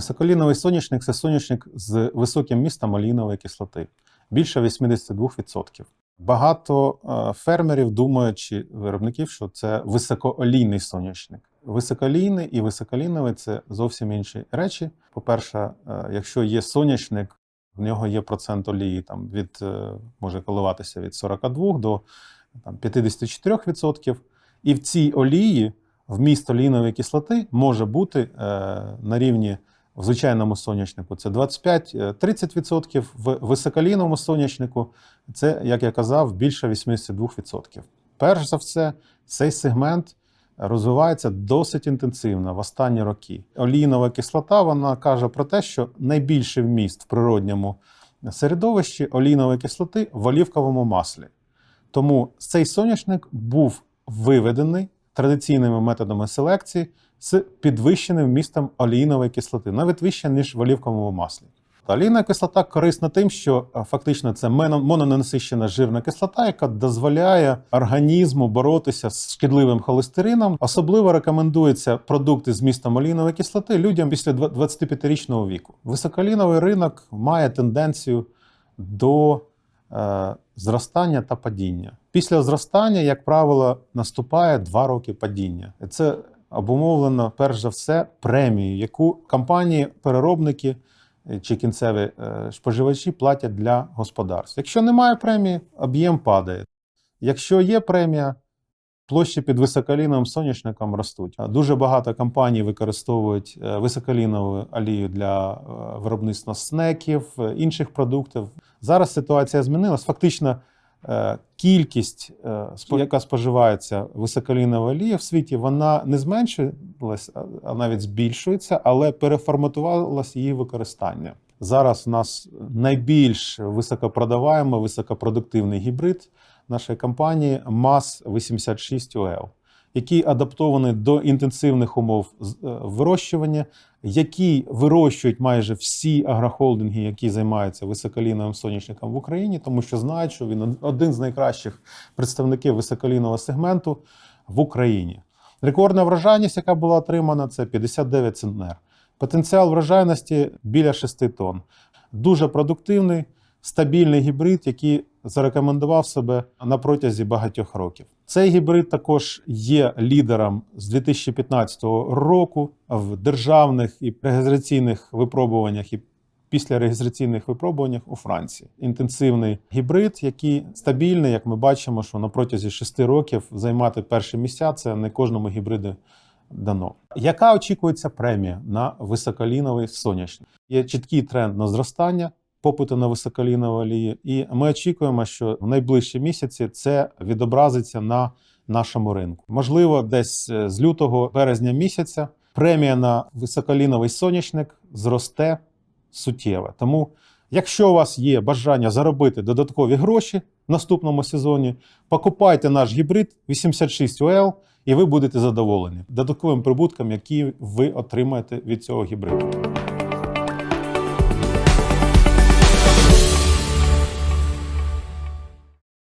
Високоліновий соняшник це соняшник з високим містом олійнової кислоти, більше 82%. Багато е, фермерів думають чи виробників, що це високоолійний соняшник. Високолійний і високоліновий це зовсім інші речі. По-перше, е, якщо є соняшник, в нього є процент олії там від е, може коливатися від 42 до там, 54%. І в цій олії вміст олійнової кислоти може бути е, на рівні в звичайному соняшнику це 25-30%, в високолійному соняшнику це, як я казав, більше 82%. Перш за все, цей сегмент розвивається досить інтенсивно в останні роки. Олійнова кислота вона каже про те, що найбільший вміст в природньому середовищі олійнової кислоти в олівковому маслі. Тому цей соняшник був виведений традиційними методами селекції з підвищеним вмістом олійнової кислоти, навіть вище, ніж в олівковому маслі. Олійна кислота корисна тим, що е, фактично це моно- мононенасищена жирна кислота, яка дозволяє організму боротися з шкідливим холестерином. Особливо рекомендується продукти з містом олійнової кислоти людям після 25-річного віку. Високоліновий ринок має тенденцію до зростання та падіння. Після зростання, як правило, наступає два роки падіння. Це обумовлено перш за все премією, яку компанії-переробники е, чи кінцеві е, споживачі платять для господарств. Якщо немає премії, об'єм падає. Якщо є премія, площі під високоліновим соняшником ростуть. Дуже багато компаній використовують е, високолінову олію для е, виробництва снеків, е, інших продуктів. Зараз ситуація змінилась. Фактично, кількість, яка споживається високолінової олії в світі, вона не зменшилась, а- навіть збільшується, але переформатувалось її використання. Зараз у нас найбільш високопродаваємий, високопродуктивний гібрид нашої компанії MAS 86 OL, який адаптований до інтенсивних умов е, вирощування, який вирощують майже всі агрохолдинги, які займаються високоліновим соняшником в Україні, тому що знають, що він один з найкращих представників високолінового сегменту в Україні. Рекордна врожайність, яка була отримана, це 59 центнер. Потенціал врожайності біля 6 тонн. Дуже продуктивний, стабільний гібрид, який зарекомендував себе на протязі багатьох років. Цей гібрид також є лідером з 2015 року в державних і регістраційних випробуваннях і після реєстраційних випробуваннях у Франції. Інтенсивний гібрид, який стабільний, як ми бачимо, що на протязі 6 років займати перші місця це не кожному гібриду дано. Яка очікується премія на високоліновий соняшник? Є чіткий тренд на зростання попиту на високолінову олію, і ми очікуємо, що в найближчі місяці це відобразиться на нашому ринку. Можливо, десь е, з лютого березня місяця премія на високоліновий соняшник зросте суттєво. Тому, якщо у вас є бажання заробити додаткові гроші в наступному сезоні, покупайте наш гібрид 86 ОЛ, і ви будете задоволені додатковим прибутком, який ви отримаєте від цього гібриду.